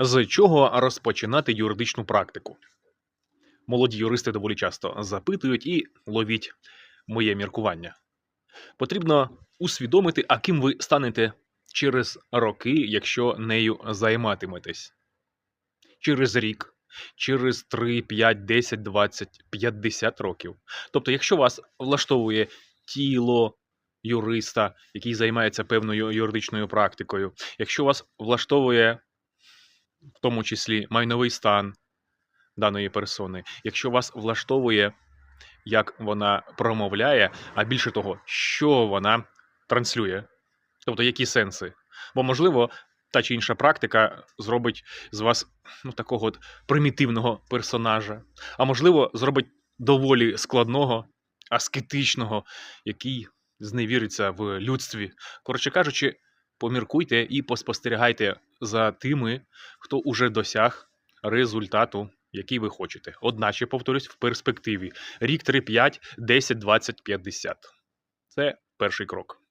З чого розпочинати юридичну практику? Молоді юристи доволі часто запитують і ловіть моє міркування. Потрібно усвідомити, а ким ви станете через роки, якщо нею займатиметесь. Через рік, через 3, 5, 10, 20, 50 років. Тобто, якщо вас влаштовує тіло юриста, який займається певною юридичною практикою, якщо вас влаштовує в тому числі майновий стан даної персони, якщо вас влаштовує, як вона промовляє, а більше того, що вона транслює, тобто які сенси. Бо, можливо, та чи інша практика зробить з вас ну, такого от примітивного персонажа, а можливо, зробить доволі складного, аскетичного, який зневіриться в людстві. Коротше кажучи, поміркуйте і поспостерігайте за тими, хто уже досяг результату, який ви хочете. Одначе, повторюсь, в перспективі рік 3, 5, 10, 20, 50. Це перший крок.